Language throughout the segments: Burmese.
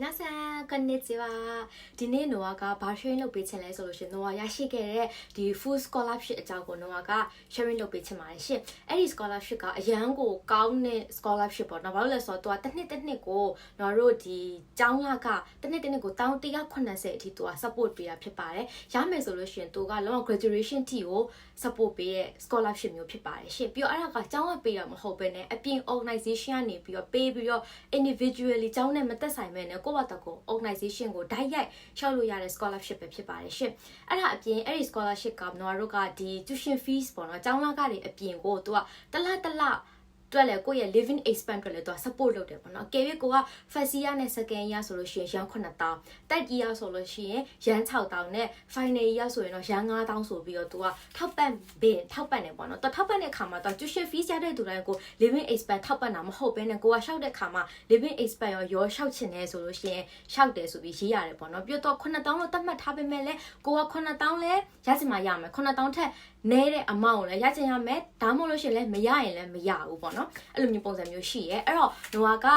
နာဆန်ကနေချီဝါဒီနေ့နောကဘာ sharing လုပ်ပေးခြင်းလဲဆိုလို့ရှင်နောကရရှိခဲ့တဲ့ဒီ full scholarship အကြောင်းကိုနောက sharing လုပ်ပေးခြင်းပါတယ်ရှင်အဲ့ဒီ scholarship ကအရန်ကိုကောင်းတဲ့ scholarship ပေါ့နော်ဘာလို့လဲဆိုတော့ तू တစ်နှစ်တစ်နှစ်ကိုနော်တို့ဒီကျောင်းလကတစ်နှစ်တစ်နှစ်ကို1180အထိ तू က support ပေးတာဖြစ်ပါတယ်ရမယ်ဆိုလို့ရှင် तू ကလောက graduation ထိကို support ပေးတဲ့ scholarship မျိုးဖြစ်ပါတယ်ရှင်ပြီးတော့အဲ့ဒါကကျောင်းကပေးတာမဟုတ်ဘဲねအပြင် organization ကနေပြီးတော့ပေးပြီးတော့ individually ကျောင်းနဲ့မသက်ဆိုင်ဘဲねကိုယ့်ဘာတကို organization ကိုဓာတ်ရိုက်ရှောက်လို့ရတဲ့ scholarship ပဲဖြစ်ပါတယ်ရှင်အဲ့ဒါအပြင်အဲ့ဒီ scholarship ကနော်တို့ကဒီ tuition fees ပေါ့နော်ကျောင်းလာကတွေအပြင်ကိုသူကတလတလ တွက်လဲကိုယ့်ရဲ့ living expense တွေလည်းသူက support လုပ်တယ်ပေါ့နော်။ကဲပြီးကိုက first year နဲ့ second year ဆိုလို့ရှိရင်ရန်9000 third year ဆိုလို့ရှိရင်ရန်6000နဲ့ final year ဆိုရင်တော့ရန်9000ဆိုပြီးတော့သူကထောက်ပံ့ပေးထောက်ပံ့တယ်ပေါ့နော်။သူထောက်ပံ့တဲ့အခါမှာသူ tuition fees ရတဲ့သူတိုင်းကို living expense ထောက်ပံ့တာမဟုတ်ဘဲနဲ့ကိုကရှောက်တဲ့အခါမှာ living expense ရောရောရှောက်ချင်တယ်ဆိုလို့ရှိရင်ရှောက်တယ်ဆိုပြီးရေးရတယ်ပေါ့နော်။ပြီးတော့9000လို့သတ်မှတ်ထားပေမဲ့လည်းကိုက9000လဲရချင်မှရမယ်9000ထက်နဲတဲ့ amount ကိုလည်းရချင်ရမယ်ဒါမှမဟုတ်လို့ရှိရင်လည်းမရရင်လည်းမရဘူးပေါ့နော်အဲ့လိုမျိုးပုံစံမျိုးရှိရဲအဲ့တော့နိုဝါက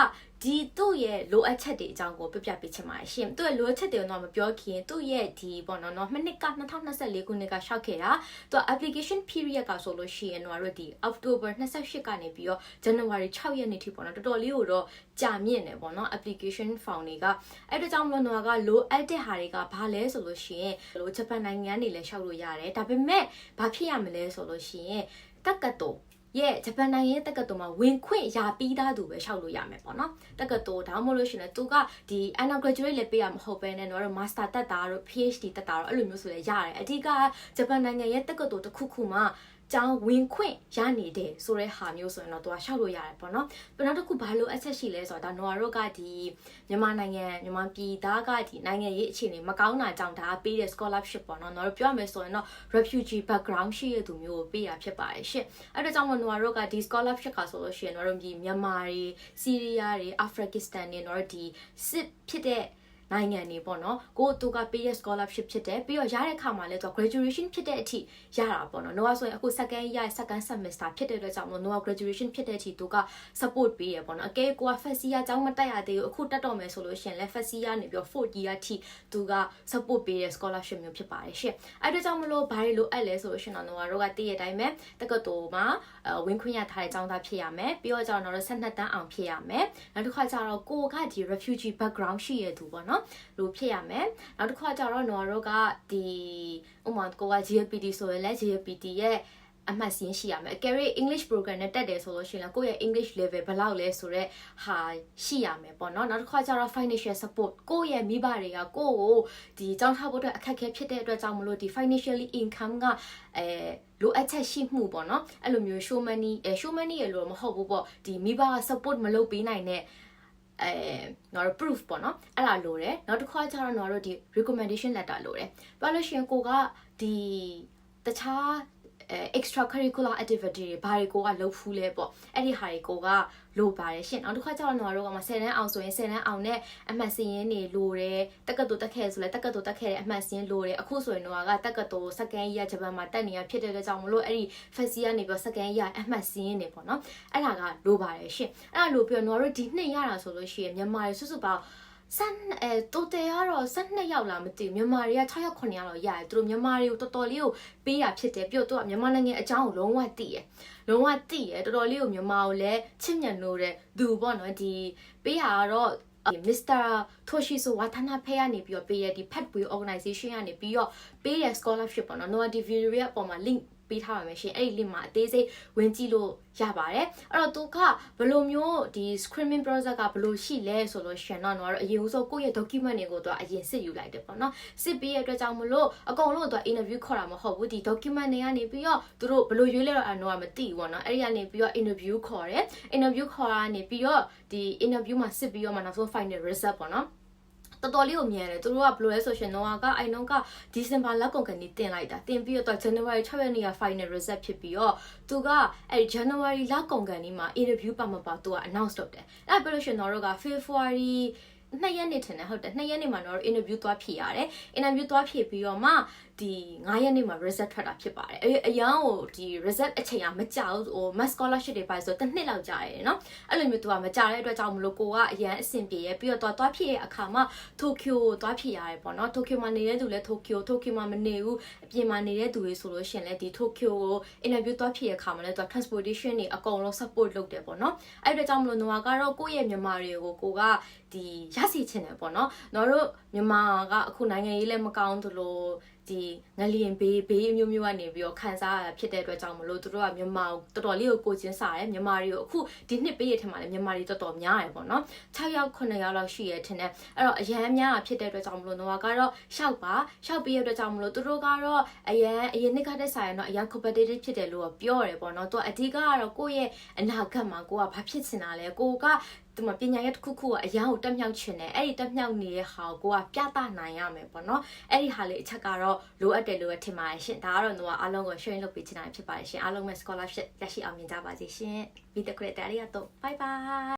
ဒီသူ့ရဲ့လိုအပ်ချက်တွေအကြောင်းကိုပြပြပေးချင်ပါတယ်ရှင်သူ့ရဲ့လိုအပ်ချက်တွေကိုတော့မပြောခင်သူ့ရဲ့ဒီပေါ့နော်နော်မနစ်က2024ခုနှစ်ကရှောက်ခဲ့တာသူက application period ကဆိုလို့ရှိရင်တော့တို့ဒီ October 28ကနေပြီးတော့ January 6ရက်နေ့ထိပေါ့နော်တော်တော်လေးကိုတော့ကြာမြင့်နေပေါ့နော် application form တွေကအဲ့ဒါကြောင့်မလို့တော့ကလိုအပ်တဲ့ဟာတွေကဘာလဲဆိုလို့ရှိရင်လိုဂျပန်နိုင်ငံနေလဲရှောက်လို့ရတယ်ဒါပေမဲ့ဘာဖြစ်ရမလဲဆိုလို့ရှိရင်တက္ကသိုလ် ရဲ့ဂျပန်နိုင်ငံရဲ့တက္ကသိုလ်မှာဝင်ခွင့်ရပြီးသားသူပဲရှောက်လို့ရမယ်ပေါ့နော်တက္ကသိုလ်ဒါမှမဟုတ်လို့ရှိရင်သူကဒီ undergraduate လည်းပေးရမဟုတ်ပဲနဲ့တော့ master တက်တာတို့ PhD တက်တာတို့အဲ့လိုမျိုးဆိုလည်းရတယ်အဓိကဂျပန်နိုင်ငံရဲ့တက္ကသိုလ်တစ်ခုခုမှာကျောင်းဝင်ခွင့်ရနေတယ်ဆိုတဲ့ဟာမျိုးဆိုရင်တော့သူကရှောက်လို့ရတယ်ပေါ့နော်။နောက်တစ်ခုဘာလို့အချက်ရှိလဲဆိုတော့ဒါနော်တို့ကဒီမြန်မာနိုင်ငံမြန်မာပြည်သားကဒီနိုင်ငံရေးအခြေအနေမကောင်းတာကြောင့်ဒါပေးတဲ့ scholarship ပေါ့နော်။နော်တို့ပြောရမယ်ဆိုရင်တော့ refugee background ရှိတဲ့သူမျိုးကိုပေးတာဖြစ်ပါတယ်ရှင့်။အဲ့ဒါကြောင့်မို့နော်တို့ကဒီ scholarship ကဆိုလို့ရှိရင်နော်တို့ဒီမြန်မာတွေစီးရီးယားတွေအာဖဂန်နစ္စတန်တွေနော်တို့ဒီစစ်ဖြစ်တဲ့ နိုင်ငံနေပေါ့နော်ကိုသူကပေးတဲ့ scholarship ဖြစ်တယ်ပြီးတော့ရတဲ့ခါမှာလည်းသူက graduation ဖြစ်တဲ့အထိရတာပေါ့နော် Noah ဆိုရင်အခု second year second semester ဖြစ်တဲ့အတွက်ကြောင့်မို့ Noah graduation ဖြစ်တဲ့အထိသူက support ပေးရပေါ့နော်အကဲကိုက first year အကြောင်းမတက်ရသေးဘူးအခုတက်တော့မယ်ဆိုလို့ရှင်လဲ first year နေပြီးတော့ fourth year အထိသူက support ပေးတဲ့ scholarship မျိုးဖြစ်ပါတယ်ရှင့်အဲ့ဒါကြောင့်မလို့ဘာတွေလိုအပ်လဲဆိုလို့ရှင်တော့ Noah တို့ကတည့်ရတိုင်းပဲတက္ကသိုလ်မှာဝင်ခွင့်ရထားတဲ့ကျောင်းသားဖြစ်ရမယ်ပြီးတော့ကျတော့တော့12တန်းအောင်ဖြစ်ရမယ်နောက်တစ်ခါကျတော့ကိုကဒီ refugee background ရှိရသူပေါ့နော်လို့ဖြစ်ရမယ်နောက်တစ်ခါကျတော့နော်တို့ကဒီဥမာကိုက GPD ဆိုရင်လည်း GPD ရဲ့အမှတ်စင်းရှိရမယ်အကယ်၍ English program နဲ့တက်တယ်ဆိုလို့ရှိရင်ကိုယ့်ရဲ့ English level ဘယ်လောက်လဲဆိုတော့ဟာရှိရမယ်ပေါ့နော်နောက်တစ်ခါကျတော့ financial support ကိုယ့်ရဲ့မိဘတွေကကိုယ့်ကိုဒီကြောင်းထားဖို့အတွက်အခက်အခဲဖြစ်တဲ့အတွက်ကြောင့်မလို့ဒီ financially income ကအဲလိုအပ်ချက်ရှိမှုပေါ့နော်အဲ့လိုမျိုး show money အဲ show money ရလို့မဟုတ်ဘူးပေါ့ဒီမိဘက support မလုပ်ပေးနိုင်တဲ့ အဲတော့ proof ပေါ့နော်အဲ့ဒါလိုတယ်နောက်တစ်ခါကျတော့တော့ဒီ recommendation letter လိုတယ်ပြောလို့ရှိရင်ကိုကဒီတခြား extra curricular activity တွေဘာတွေကိုကလုပ်ဖူးလဲပေါ့အဲ့ဒီဟာတွေကိုကလိုပါတယ်ရှင်နောက်တစ်ခါကျတော့တော့ကမှ10တန်းအောင်ဆိုရင်10တန်းအောင်နဲ့အမှတ်စင်းနေလိုတယ်တက္ကသိုလ်တက်ခဲ့ဆိုလဲတက္ကသိုလ်တက်ခဲ့တဲ့အမှတ်စင်းလိုတယ်အခုဆိုရင်တော့ကတက္ကသိုလ် second year ဂျပန်မှာတက်နေရဖြစ်တဲ့အတွက်ကြောင့်မလို့အဲ့ဒီ first year နေပြီး second year အမှတ်စင်းနေပေါ့နော်အဲ့ဒါကလိုပါတယ်ရှင်အဲ့ဒါလိုပြီးတော့တို့ဒီနှစ်ရတာဆိုလို့ရှိရင်မြန်မာတွေစွတ်စွတ်ပေါင်း ဆန်အဲတိုတယ်ကတော့12ယောက်လားမသိဘူးမြန်မာတွေက6ယောက်9ယောက်လောက်ရတယ်သူတို့မြန်မာတွေကိုတော်တော်လေးကိုပေးရဖြစ်တယ်ပြီးတော့သူကမြန်မာနိုင်ငံအကြောင်းကိုလုံးဝသိရလုံးဝသိရတော်တော်လေးကိုမြန်မာကိုလည်းချစ်မြတ်လို့တဲ့သူပေါ့နော်ဒီပေးရတော့မစ္စတာထိုရှိဆိုဝါသနာဖဲကနေပြီးတော့ပေးရဒီ Pathway Organization ကနေပြီးတော့ပေးရ scholarship ပေါ့နော် Noah di video ရဲ့အပေါ်မှာ link ပေးထားပါမယ်ရှင်အဲ့ဒီ link မှာအသေးစိတ်ဝင်ကြည့်လို့ရပါတယ်အဲ့တော့သူကဘယ်လိုမျိုးဒီ screening process ကဘယ်လိုရှိလဲဆိုလို့ရှင်တော့တော့အရင်ဦးဆုံးကိုယ့်ရဲ့ document တွေကိုသူကအရင်စစ်ယူလိုက်တယ်ပေါ့နော်စစ်ပြီးရတဲ့အတွက်ကြောင့်မလို့အကုန်လုံးသူက interview ခေါ်တာမဟုတ်ဘူးဒီ document တွေကနေပြီးတော့သူတို့ဘယ်လိုရွေးလဲတော့အနော်ကမသိဘူးပေါ့နော်အဲ့ဒီကနေပြီးတော့ interview ခေါ်တယ် interview ခေါ်တာနေပြီးတော့ဒီ interview မှာစစ်ပြီးတော့မှနောက်ဆုံး final result ပေါ့နော် တော်တော်လေးကိုမြန်တယ်သူတို့ကဘယ်လိုလဲဆိုရှင်တော့ကအိုင်နုံကဒီဇင်ဘာလက်ကုန်ကနေတင်လိုက်တာတင်ပြီးတော့ January 6ရက်နေ့က final result ဖြစ်ပြီးတော့သူကအဲ့ January လကုန်ကနေမှာ interview ပါမပါသူက announce လုပ်တယ်အဲ့ဘယ်လိုရှင်တော့က February နှစ်ရက်နေထင်တယ်ဟုတ်တယ်နှစ်ရက်နေမှာတော့ interview သွားဖြေရတယ် interview သွားဖြေပြီးတော့မှဒီ9ရက်နေမှာ result ထွက်တာဖြစ်ပါတယ်အဲအရန်ကိုဒီ result အချိန်ကမကြောက်ဟို mass scholarship တွေပါဆိုတစ်နှစ်လောက်ကြာရတယ်နော်အဲ့လိုမျိုးသူကမကြာတဲ့အတွက်ကြောင့်မလို့ကိုကအရန်အဆင်ပြေရပြီးတော့သွားသွားဖြည့်ရဲ့အခါမှာ Tokyo ကိုသွားဖြည့်ရတယ်ပေါ့နော် Tokyo မှာနေတဲ့သူလည်း Tokyo Tokyo မှာမနေဘူးအပြင်မှာနေတဲ့သူတွေဆိုလို့ရှရင်လည်းဒီ Tokyo ကို interview သွားဖြည့်ရဲ့အခါမှာလည်းသူက transportation တွေအကုန်လုံး support လုပ်တယ်ပေါ့နော်အဲ့အတွက်ကြောင့်မလို့နွားကတော့ကိုယ့်ရဲ့မြန်မာတွေကိုကိုကဒီရစီချင်တယ်ပေါ့နော်နော်တို့မြန်မာကအခုနိုင်ငံရေးလည်းမကောင်းသလို ဒီငလျင်ဘေးဘေးအမျိုးမျိုးကနေပြီးတော့ခံစားရတာဖြစ်တဲ့အတွက်ကြောင့်မလို့သူတို့ကမြန်မာကိုတော်တော်လေးကိုကိုချင်းစားတယ်မြန်မာတွေကိုအခုဒီနှစ်ပေးရထင်မှာလည်းမြန်မာတွေတော်တော်များရယ်ပေါ့နော်6ယောက်9ယောက်လောက်ရှိရထင်တယ်အဲ့တော့အရန်များတာဖြစ်တဲ့အတွက်ကြောင့်မလို့တော့ကတော့ရှောက်ပါရှောက်ပြီးရတဲ့အတွက်ကြောင့်မလို့သူတို့ကတော့အရန်အရင်နှစ်ကတည်းကဆိုင်တော့အရန် competitive ဖြစ်တယ်လို့ပြောရတယ်ပေါ့နော်သူအဓိကကတော့ကိုယ့်ရဲ့အနာဂတ်မှာကိုကဘာဖြစ်ချင်တာလဲကိုကဒီမှာပညာရေးတစ်ခုခုကအရန်ကိုတက်မြောက်ချင်တယ်အဲ့ဒီတက်မြောက်နေတဲ့ဟာကိုကိုကပြသနိုင်ရမယ်ပေါ့နော်အဲ့ဒီဟာလေးအချက်ကတော့လိုအပ်တယ်လို့ထင်ပါတယ်ရှင်ဒါကတော့တော့အားလုံးကို sharing လုပ်ပေးချင်တာဖြစ်ပါတယ်ရှင်အားလုံးပဲ scholarship ရရှိအောင်မြင်ကြပါစေရှင်ပြီးတဲ့ခရက်တာရီယာတော့ bye bye